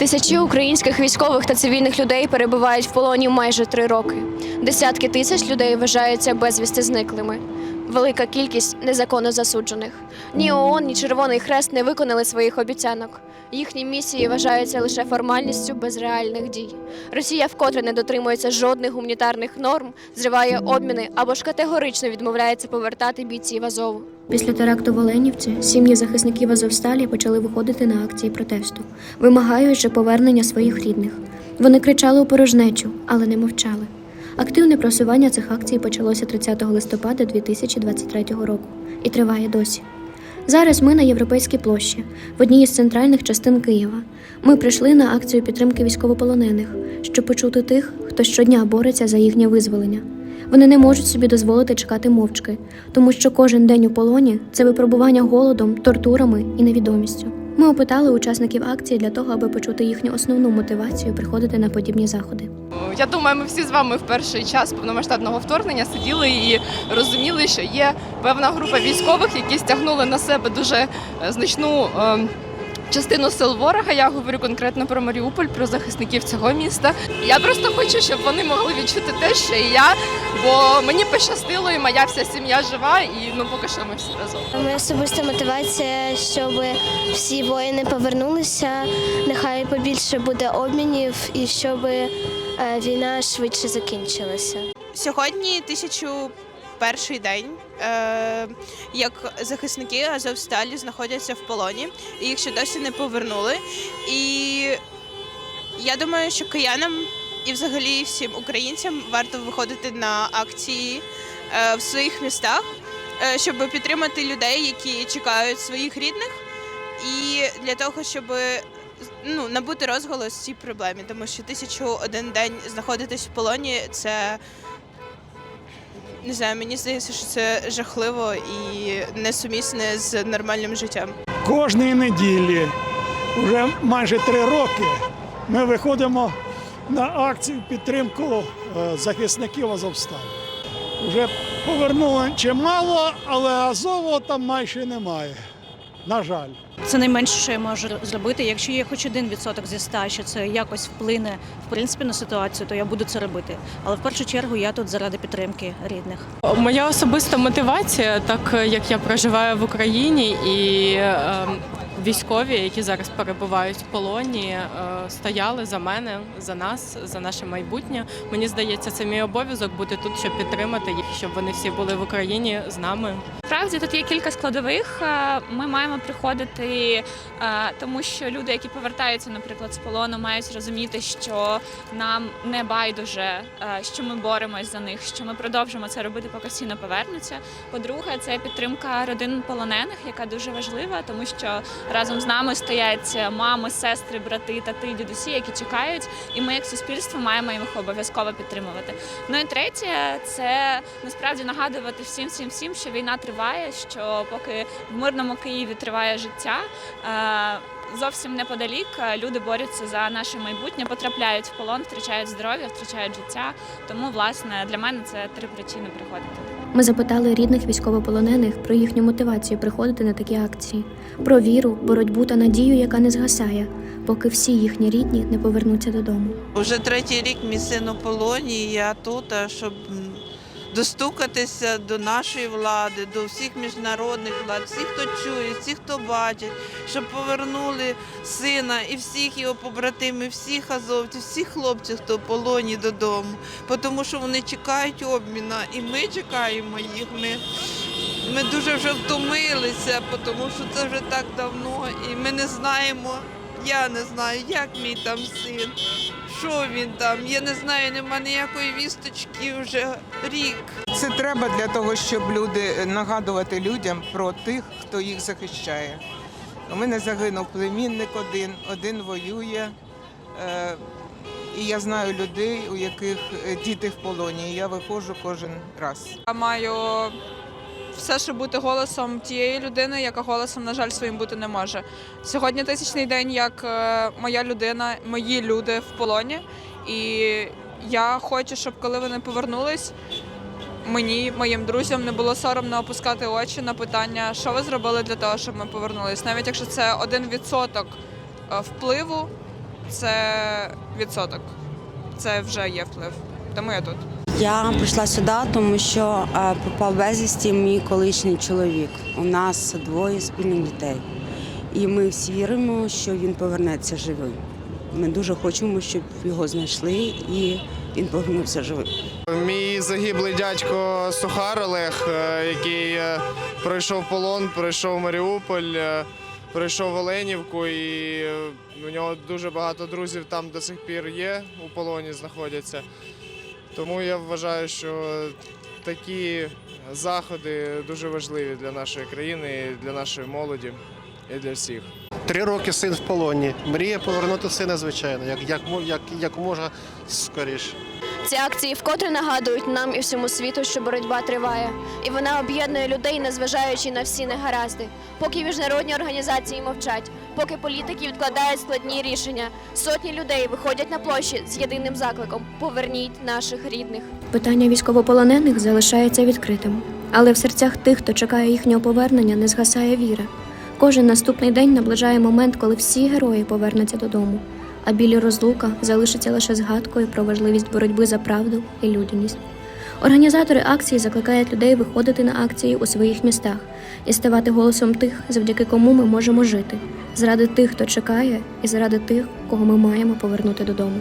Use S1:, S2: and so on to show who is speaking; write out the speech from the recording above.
S1: Тисячі українських військових та цивільних людей перебувають в полоні майже три роки. Десятки тисяч людей вважаються безвісти зниклими. Велика кількість незаконно засуджених. Ні ООН, ні Червоний Хрест не виконали своїх обіцянок. Їхні місії вважаються лише формальністю без реальних дій. Росія вкотре не дотримується жодних гуманітарних норм, зриває обміни або ж категорично відмовляється повертати бійців Азову. Після теракту в Оленівці сім'ї захисників Азовсталі почали виходити на акції протесту, вимагаючи повернення своїх рідних. Вони кричали у порожнечу, але не мовчали. Активне просування цих акцій почалося 30 листопада 2023 року і триває досі. Зараз ми на Європейській площі, в одній із центральних частин Києва. Ми прийшли на акцію підтримки військовополонених, щоб почути тих, хто щодня бореться за їхнє визволення. Вони не можуть собі дозволити чекати мовчки, тому що кожен день у полоні це випробування голодом, тортурами і невідомістю. Ми опитали учасників акції для того, аби почути їхню основну мотивацію приходити на подібні заходи.
S2: Я думаю, ми всі з вами в перший час повномасштабного вторгнення сиділи і розуміли, що є певна група військових, які стягнули на себе дуже е, значну. Частину сил ворога, я говорю конкретно про Маріуполь, про захисників цього міста. Я просто хочу, щоб вони могли відчути те, що і я, бо мені пощастило, і моя вся сім'я жива, і ну поки що ми всі разом.
S3: Моя особиста мотивація, щоб всі воїни повернулися, нехай побільше буде обмінів і щоб е, війна швидше закінчилася.
S4: Сьогодні тисячу перший день, е, як захисники Азовсталі знаходяться в полоні, і їх ще досі не повернули. І я думаю, що киянам і взагалі всім українцям варто виходити на акції е, в своїх містах, е, щоб підтримати людей, які чекають своїх рідних, і для того, щоб ну, набути розголос цій проблемі, тому що тисячу один день знаходитись в полоні це не знаю, мені здається, що це жахливо і несумісне з нормальним життям.
S5: Кожної неділі, вже майже три роки, ми виходимо на акцію підтримку е, захисників Азовсталі. Вже повернули чимало, але Азову там майже немає. На жаль.
S6: Це найменше, що я можу зробити. Якщо є хоч один відсоток зі ста, що це якось вплине в принципі на ситуацію, то я буду це робити. Але в першу чергу я тут заради підтримки рідних.
S7: Моя особиста мотивація, так як я проживаю в Україні, і е, військові, які зараз перебувають в полоні, е, стояли за мене, за нас, за наше майбутнє. Мені здається, це мій обов'язок бути тут, щоб підтримати їх, щоб вони всі були в Україні з нами.
S8: Справді тут є кілька складових. Е, Ми маємо приходити, е, тому що люди, які повертаються, наприклад, з полону, мають розуміти, що нам не байдуже, е, що ми боремось за них, що ми продовжимо це робити, поки всі не повернуться. По-друге, це підтримка родин полонених, яка дуже важлива, тому що разом з нами стоять мами, сестри, брати, тати, дідусі, які чекають, і ми, як суспільство, маємо їх обов'язково підтримувати. Ну і третє, це насправді нагадувати всім, всім, всім, що війна триває, що поки в мирному Києві триває життя. е, Зовсім неподалік е, люди борються за наше майбутнє, потрапляють в полон, втрачають здоров'я, втрачають життя. Тому, власне, для мене це три причини приходити.
S1: Ми запитали рідних військовополонених про їхню мотивацію приходити на такі акції, про віру, боротьбу та надію, яка не згасає, поки всі їхні рідні не повернуться додому.
S9: Уже третій рік мій син у полоні, я тут, щоб достукатися до нашої влади, до всіх міжнародних влад, всіх, хто чує, всіх, хто бачить, щоб повернули сина і всіх його побратимів, всіх азовців, всіх хлопців, хто в полоні додому. Тому що вони чекають обміна, і ми чекаємо їх. Ми, ми дуже вже втомилися, тому що це вже так давно, і ми не знаємо. Я не знаю, як мій там син, що він там. Я не знаю, нема ніякої вісточки вже рік.
S10: Це треба для того, щоб люди нагадувати людям про тих, хто їх захищає. У мене загинув племінник один, один воює. Е, І я знаю людей, у яких е, діти в полоні. І я виходжу кожен раз.
S11: Я маю все, щоб бути голосом тієї людини, яка голосом, на жаль, своїм бути не може. Сьогодні тисячний день, як е, моя людина, мої люди в полоні. І я хочу, щоб коли вони повернулись, мені, моїм друзям, не було соромно опускати очі на питання, що ви зробили для того, щоб ми повернулись. Навіть якщо це один відсоток е, впливу це відсоток. Це вже є вплив. Тому я тут.
S12: Я прийшла сюди, тому що е, пропав безвісті мій колишній чоловік. У нас двоє спільних дітей. І ми всі віримо, що він повернеться живим. Ми дуже хочемо, щоб його знайшли і він повернувся живим.
S13: Мій загиблий дядько Сухар Олег, е, який е, пройшов полон, пройшов Маріуполь, пройшов Оленівку, і у нього дуже багато друзів там до сих пір є, у полоні знаходяться. Тому я вважаю, що такі заходи дуже важливі для нашої країни, для нашої молоді і для всіх.
S14: Три роки син в полоні. Мріє повернути сина, звичайно, як, як, як, як можна скоріше.
S1: Ці акції вкотре нагадують нам і всьому світу, що боротьба триває, і вона об'єднує людей, незважаючи на всі негаразди. Поки міжнародні організації мовчать, поки політики відкладають складні рішення, сотні людей виходять на площі з єдиним закликом: поверніть наших рідних. Питання військовополонених залишається відкритим, але в серцях тих, хто чекає їхнього повернення, не згасає віра. Кожен наступний день наближає момент, коли всі герої повернуться додому а білі розлука залишиться лише згадкою про важливість боротьби за правду і людяність. Організатори акції закликають людей виходити на акції у своїх містах і ставати голосом тих, завдяки кому ми можемо жити, заради тих, хто чекає, і заради тих, кого ми маємо повернути додому.